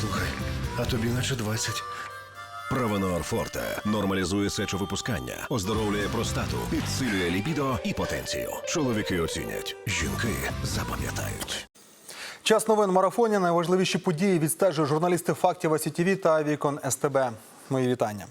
Слухай, а тобі наче 20. Правонор Форте нормалізує сечовипускання, оздоровлює простату, підсилює лібідо і потенцію. Чоловіки оцінять, жінки запам'ятають. Час новин марафоні. Найважливіші події відстежують журналісти фактів СІТВ та Вікон СТБ. Мої вітання.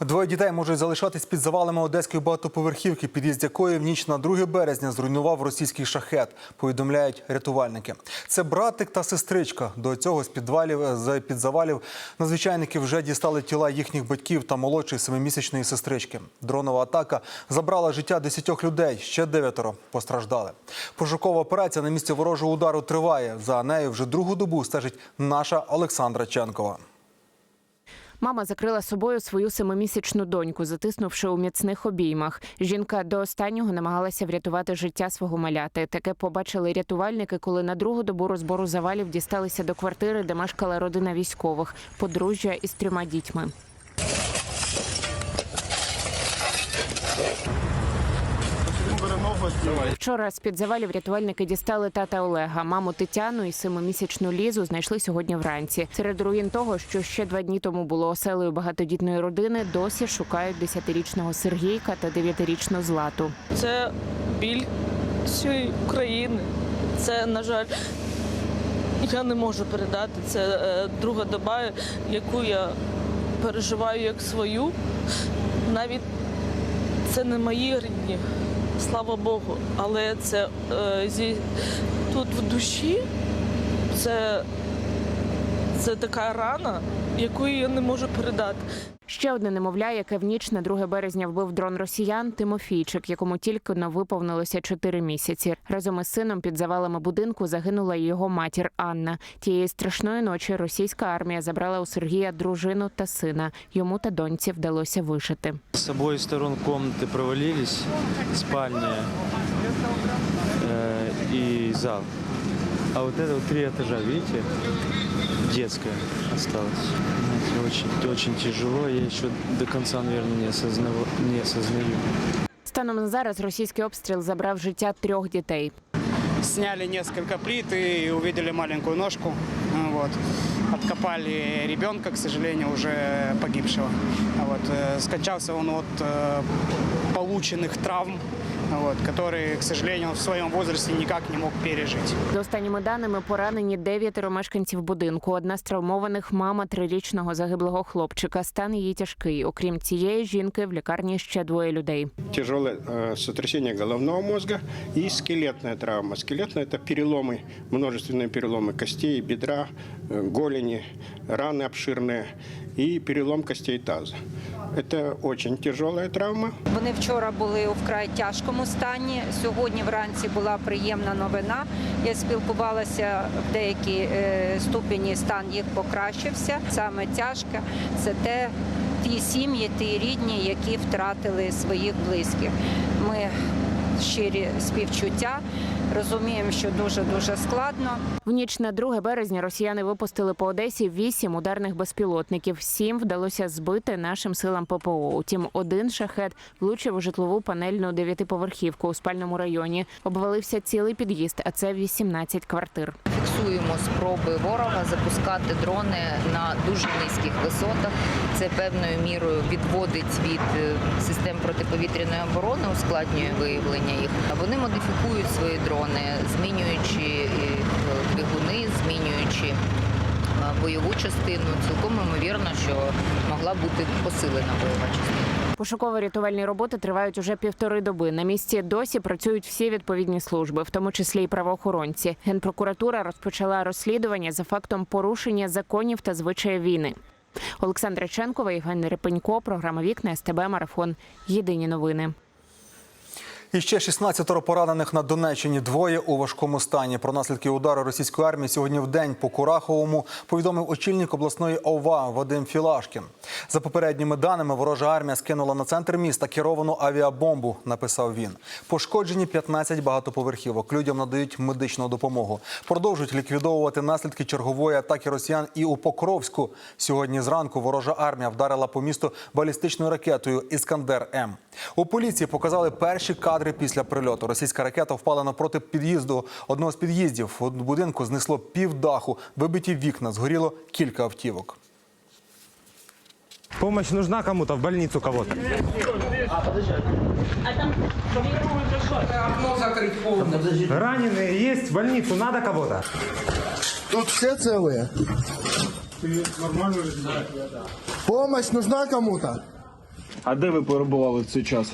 Двоє дітей можуть залишатись під завалами одеської багатоповерхівки, під'їзд якої в ніч на 2 березня зруйнував російський шахет. Повідомляють рятувальники. Це братик та сестричка. До цього з підвалів з під завалів надзвичайники вже дістали тіла їхніх батьків та молодшої семимісячної сестрички. Дронова атака забрала життя десятьох людей. Ще дев'ятеро постраждали. Пошукова операція на місці ворожого удару триває. За нею вже другу добу стежить наша Олександра Ченкова. Мама закрила собою свою семимісячну доньку, затиснувши у міцних обіймах. Жінка до останнього намагалася врятувати життя свого маляти. Таке побачили рятувальники, коли на другу добу розбору завалів дісталися до квартири, де мешкала родина військових, подружжя із трьома дітьми. Вчора з під завалів рятувальники дістали тата Олега, маму Тетяну і семимісячну Лізу знайшли сьогодні вранці. Серед руїн того, що ще два дні тому було оселею багатодітної родини, досі шукають десятирічного Сергійка та дев'ятирічну Злату. Це біль всієї України. Це, на жаль, я не можу передати. Це е, друга доба, яку я переживаю як свою. Навіть це не мої рідні, слава Богу. Але це е, зі, тут в душі це, це така рана, яку я не можу передати. Ще одне немовля, яке в ніч на 2 березня вбив дрон росіян, Тимофійчик, якому тільки но виповнилося 4 місяці. Разом із сином під завалами будинку загинула й його матір Анна. Тієї страшної ночі російська армія забрала у Сергія дружину та сина. Йому та доньці вдалося вижити. С обоих сторон комнаты провалились, спальня э, и зал. А вот это вот три этажа, видите, детская осталась. Знаете, очень, очень тяжело, я еще до конца, наверное, не, осознав... не осознаю. Станом на зараз російський обстріл забрав життя трьох дітей. сняли несколько плит и увидели маленькую ножку. Вот. Откопали ребенка, к сожалению, уже погибшего. Вот. э, Скончался он от э, полученных травм, вот, которые, к сожалению, в своем возрасте никак не мог пережить. За останніми даними поранені дев'ятеро мешканців будинку. Одна з травмованих мама трирічного загиблого хлопчика. Стан її тяжкий. Окрім цієї жінки, в лікарні ще двоє людей. тяжелое э, сотрясение головного мозга и скелетная травма. Скелетная – это переломы, множественные переломы костей, бедра, э, голени, раны обширные и перелом костей таза. Это очень тяжелая травма. Вони вчора були у вкрай тяжкому стані. Сьогодні вранці була приємна новина. Я спілкувалася в деякій е, ступені стан їх покращився. Саме тяжке це те, ті сім'ї, ті рідні, які втратили своїх близьких. Ми щирі співчуття, розуміємо, що дуже дуже складно. В ніч на 2 березня росіяни випустили по Одесі вісім ударних безпілотників. Сім вдалося збити нашим силам ППО. Утім, один шахет влучив у житлову панельну дев'ятиповерхівку у спальному районі. Обвалився цілий під'їзд, а це 18 квартир. фіксуємо спроби ворога запускати дрони на дуже низьких висотах. Це певною мірою відводить від е, систем протиповітряної оборони, ускладнює виявлення їх. Вони модифікують свої дрони, змінюючи е, двигуни, змінюючи е, бойову частину. Цілком ймовірно, що могла бути посилена бойова частина. Пошуково-рятувальні роботи тривають уже півтори доби. На місці досі працюють всі відповідні служби, в тому числі й правоохоронці. Генпрокуратура розпочала розслідування за фактом порушення законів та звичаїв війни. Олександра Ченкова, Євген Репенько, програма Вікна СТБ Марафон. Єдині новини. І ще 16 поранених на Донеччині. Двоє у важкому стані. Про наслідки удару російської армії сьогодні в день по Кураховому повідомив очільник обласної ОВА Вадим Філашкін. За попередніми даними, ворожа армія скинула на центр міста керовану авіабомбу. Написав він. Пошкоджені 15 багатоповерхівок. Людям надають медичну допомогу. Продовжують ліквідовувати наслідки чергової атаки росіян і у Покровську. Сьогодні зранку ворожа армія вдарила по місту балістичною ракетою Іскандер М. У поліції показали перші кадри кадри після прильоту. Російська ракета впала напроти під'їзду одного з під'їздів. В будинку знесло півдаху, вибиті вікна, згоріло кілька автівок. Помощь нужна кому-то, в больницу кого-то. Раненые есть, в больницу надо кого-то. Тут все целые? Помощь нужна кому-то? А де ви перебували в цей час?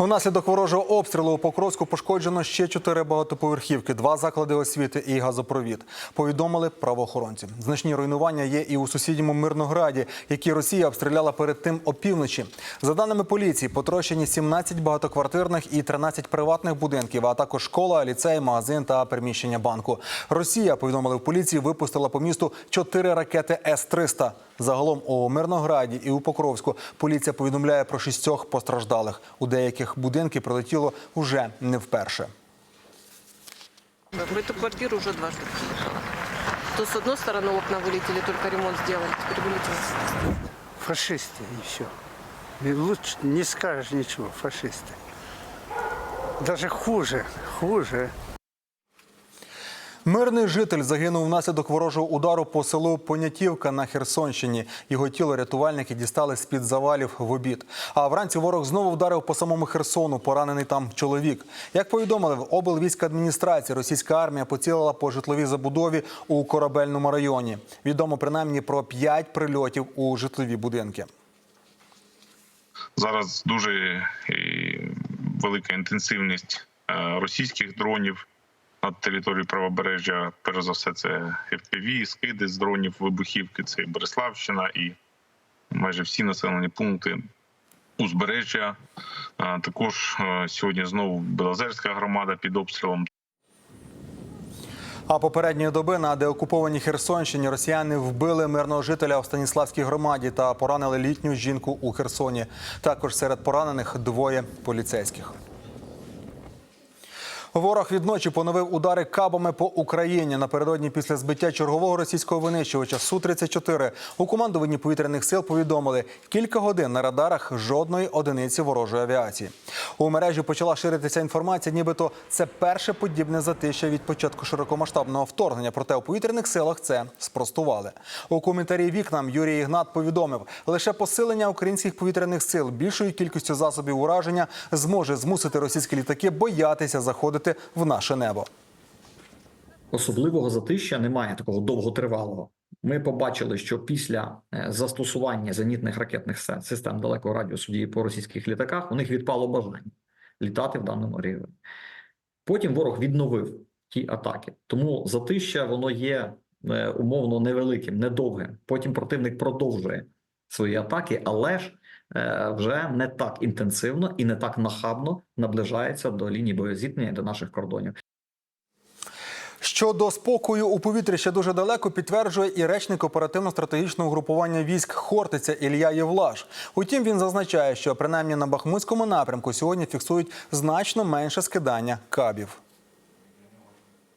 Унаслідок ворожого обстрілу у Покровську пошкоджено ще чотири багатоповерхівки, два заклади освіти і газопровід. Повідомили правоохоронці. Значні руйнування є і у сусідньому Мирнограді, які Росія обстріляла перед тим опівночі. За даними поліції, потрощені 17 багатоквартирних і 13 приватних будинків, а також школа, ліцей, магазин та приміщення банку. Росія повідомили в поліції, випустила по місту чотири ракети С-300. Загалом у Мирнограді і у Покровську поліція повідомляє про шістьох постраждалих. У деяких будинки прилетіло уже не вперше. В эту квартиру уже дважды прилетала. То с одной стороны окна вылетели, только ремонт сделали, теперь вылетело. Фашисты и все. И лучше не скажешь ничего, фашисты. Даже хуже, хуже. Мирний житель загинув внаслідок ворожого удару по селу Понятівка на Херсонщині. Його тіло рятувальники дістали з під завалів в обід. А вранці ворог знову вдарив по самому Херсону. Поранений там чоловік. Як повідомили в облвійськадміністрації, російська армія поцілила по житловій забудові у корабельному районі. Відомо принаймні про п'ять прильотів у житлові будинки. Зараз дуже е, велика інтенсивність е, російських дронів над територією правобережжя. Перш за все, це FPV, скиди з дронів, вибухівки. Це і Береславщина і майже всі населені пункти узбережжя. Також сьогодні знову Белозерська громада під обстрілом. А попередньої доби на деокупованій Херсонщині росіяни вбили мирного жителя в Станіславській громаді та поранили літню жінку у Херсоні. Також серед поранених двоє поліцейських. Ворог відночі поновив удари кабами по Україні напередодні після збиття чергового російського винищувача Су-34. У командуванні повітряних сил повідомили, кілька годин на радарах жодної одиниці ворожої авіації. У мережі почала ширитися інформація, нібито це перше подібне затища від початку широкомасштабного вторгнення. Проте у повітряних силах це спростували. У коментарі вікнам Юрій Ігнат повідомив, лише посилення українських повітряних сил більшою кількістю засобів ураження зможе змусити російські літаки боятися заходити в наше небо. особливого затища немає такого довготривалого. Ми побачили, що після е, застосування зенітних ракетних систем далекого радіусу дії по російських літаках у них відпало бажання літати в даному регіоні. Потім ворог відновив ті атаки. Тому затища воно є е, умовно невеликим, недовгим. Потім противник продовжує свої атаки, але ж вже не так інтенсивно і не так нахабно наближається до лінії боєзіткнення до наших кордонів. Щодо спокою у повітрі ще дуже далеко підтверджує і речник оперативно-стратегічного групування військ Хортиця Ілля Євлаш. Утім, він зазначає, що принаймні на Бахмутському напрямку сьогодні фіксують значно менше скидання кабів.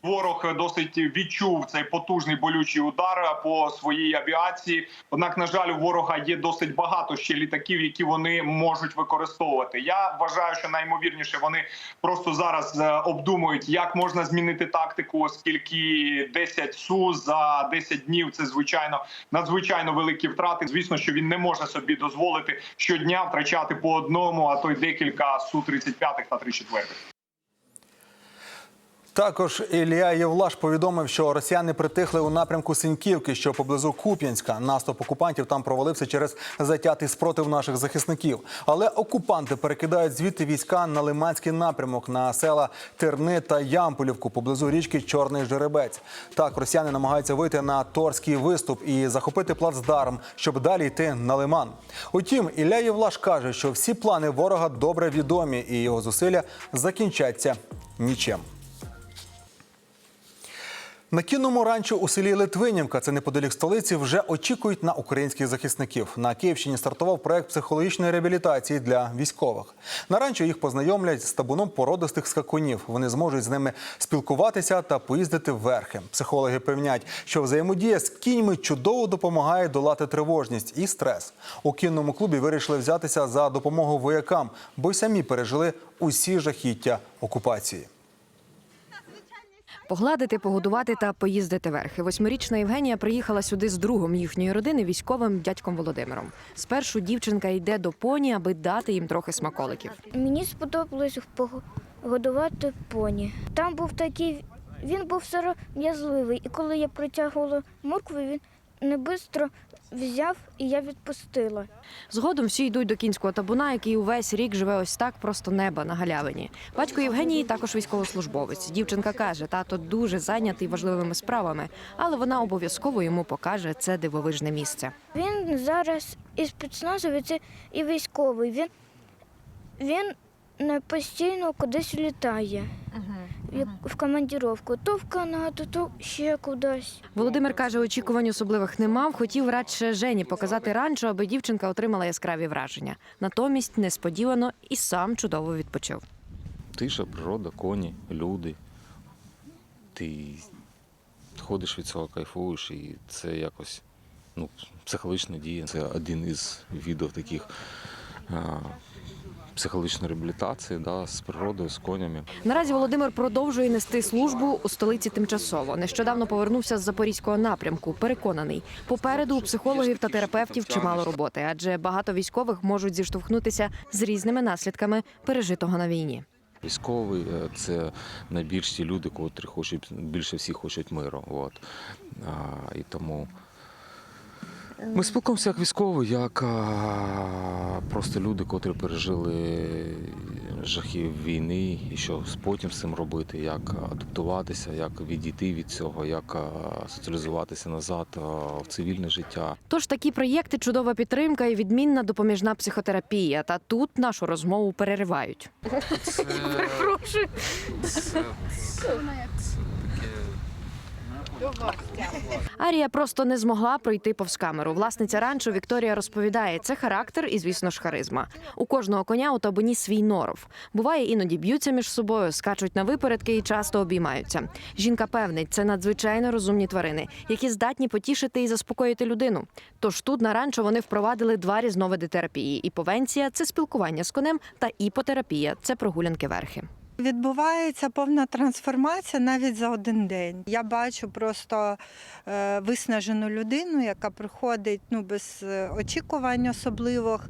Ворог досить відчув цей потужний болючий удар по своїй авіації. Однак, на жаль, у ворога є досить багато ще літаків, які вони можуть використовувати. Я вважаю, що наймовірніше вони просто зараз е, обдумують, як можна змінити тактику, оскільки 10 су за 10 днів це звичайно надзвичайно великі втрати. Звісно, що він не може собі дозволити щодня втрачати по одному, а то й декілька су 35 та 34. Також Ілля Євлаш повідомив, що росіяни притихли у напрямку Синьківки, що поблизу Куп'янська. Наступ окупантів там провалився через затятий спротив наших захисників. Але окупанти перекидають звідти війська на Лиманський напрямок на села Терни та Ямполівку поблизу річки Чорний Жеребець. Так, росіяни намагаються вийти на торський виступ і захопити плацдарм, щоб далі йти на Лиман. Утім, Ілля Євлаш каже, що всі плани ворога добре відомі, і його зусилля закінчаться нічим. На кінному ранчо у селі Литвинівка, це неподалік столиці, вже очікують на українських захисників. На Київщині стартував проект психологічної реабілітації для військових. На ранчо їх познайомлять з табуном породистих скакунів. Вони зможуть з ними спілкуватися та поїздити верхи. Психологи певнять, що взаємодія з кіньми чудово допомагає долати тривожність і стрес. У кінному клубі вирішили взятися за допомогу воякам, бо й самі пережили усі жахіття окупації. Погладити, погодувати та поїздити верхи. Восьмирічна Євгенія приїхала сюди з другом їхньої родини, військовим дядьком Володимиром. Спершу дівчинка йде до поні, аби дати їм трохи смаколиків. Мені сподобалось погодувати поні. Там був такий, він був сором'язливий, і коли я протягувала моркву, він не швидко взяв і я відпустила. Згодом всі йдуть до кінського табуна, який увесь рік живе ось так, просто неба на галявині. Батько Євгенії також військовослужбовець. Дівчинка каже, тато дуже зайнятий важливими справами, але вона обов'язково йому покаже це дивовижне місце. Він зараз і спецназовець, і військовий. Він, він не постійно кудись літає. Як В командіровку, то в Канаду, то ще кудись. Володимир каже, очікувань особливих не мав. Хотів радше Жені показати ранчо, аби дівчинка отримала яскраві враження. Натомість несподівано і сам чудово відпочив. Тиша, природа, коні, люди. Ти ходиш від цього, кайфуєш, і це якось ну, психологічна дія. Це один із видів таких а, психологічної реабілітації да, з природою, з конями. Наразі Володимир продовжує нести службу у столиці тимчасово. Нещодавно повернувся з запорізького напрямку. Переконаний, попереду у психологів та терапевтів чимало роботи, адже багато військових можуть зіштовхнутися з різними наслідками пережитого на війні. Військовий е, це найбільш ті люди, котрі хочуть більше всіх хочуть миру. От. А, і тому ми спілкуємося як військові, як а, просто люди, котрі пережили жахи війни, і що потім з цим робити, як адаптуватися, як відійти від цього, як а, соціалізуватися назад а, в цивільне життя. Тож такі проєкти чудова підтримка і відмінна допоміжна психотерапія. Та тут нашу розмову переривають. Прошу. Арія просто не змогла пройти повз камеру. Власниця ранчо Вікторія розповідає, це характер і, звісно ж, харизма. У кожного коня у табуні свій норов. Буває, іноді б'ються між собою, скачуть на випередки і часто обіймаються. Жінка певнить, це надзвичайно розумні тварини, які здатні потішити і заспокоїти людину. Тож тут на ранчо вони впровадили два різновиди терапії: іповенція це спілкування з конем, та іпотерапія це прогулянки верхи. Відбувається повна трансформація навіть за один день. Я бачу просто е, виснажену людину, яка приходить ну, без е, очікувань особливих,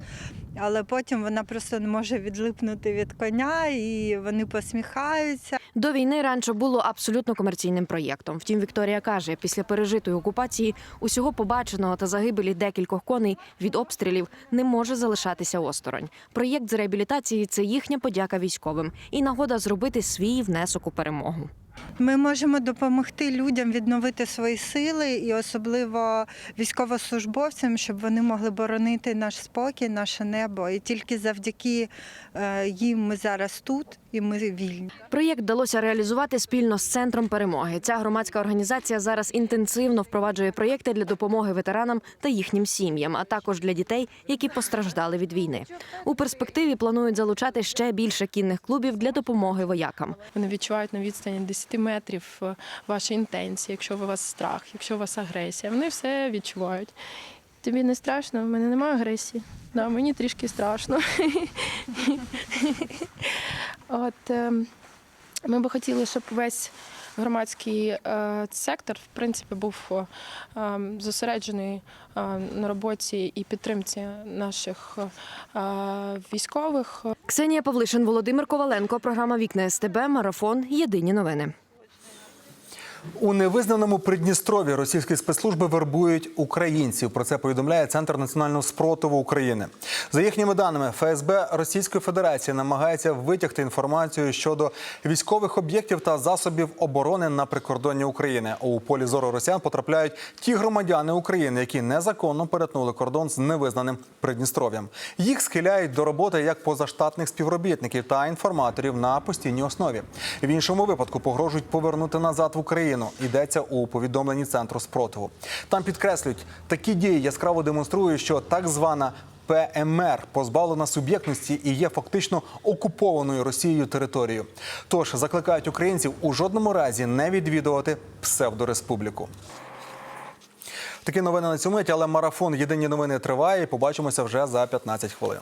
але потім вона просто не може відлипнути від коня і вони посміхаються. До війни ранчо було абсолютно комерційним проєктом. Втім, Вікторія каже, після пережитої окупації усього побаченого та загибелі декількох коней від обстрілів не може залишатися осторонь. Проєкт з реабілітації це їхня подяка військовим і нагода зробити свій внесок у перемогу. Ми можемо допомогти людям відновити свої сили і особливо військовослужбовцям, щоб вони могли боронити наш спокій, наше небо. І тільки завдяки е, їм ми зараз тут і ми вільні. Проєкт вдалося реалізувати спільно з центром перемоги. Ця громадська організація зараз інтенсивно впроваджує проєкти для допомоги ветеранам та їхнім сім'ям, а також для дітей, які постраждали від війни. У перспективі планують залучати ще більше кінних клубів для допомоги воякам. Вони відчувають на відстані 10 метрів е, ваші інтенції, якщо у вас страх, якщо у вас агресія. Вони все відчувають. Тобі не страшно, в мене немає агресії. Да, мені трішки страшно. От е, ми би хотіли, щоб весь громадський е, сектор, в принципі, був е, зосереджений е, на роботі і підтримці наших військових. Ксенія Павлишин, Володимир Коваленко. Програма Вікна СТБ. Марафон. Єдині новини. У невизнаному Придністрові російські спецслужби вербують українців. Про це повідомляє Центр національного спротиву України. За їхніми даними, ФСБ Російської Федерації намагається витягти інформацію щодо військових об'єктів та засобів оборони на прикордонні України. У полі зору росіян потрапляють ті громадяни України, які незаконно перетнули кордон з невизнаним Придністров'ям. Їх схиляють до роботи як позаштатних співробітників та інформаторів на постійній основі. В іншому випадку погрожують повернути назад в Україну. Україну. Йдеться у повідомленні центру спротиву. Там підкреслюють, такі дії яскраво демонструють, що так звана ПМР позбавлена суб'єктності і є фактично окупованою Росією територією. Тож закликають українців у жодному разі не відвідувати псевдореспубліку. Такі новини на цьому мить, але марафон Єдині новини триває. Побачимося вже за 15 хвилин.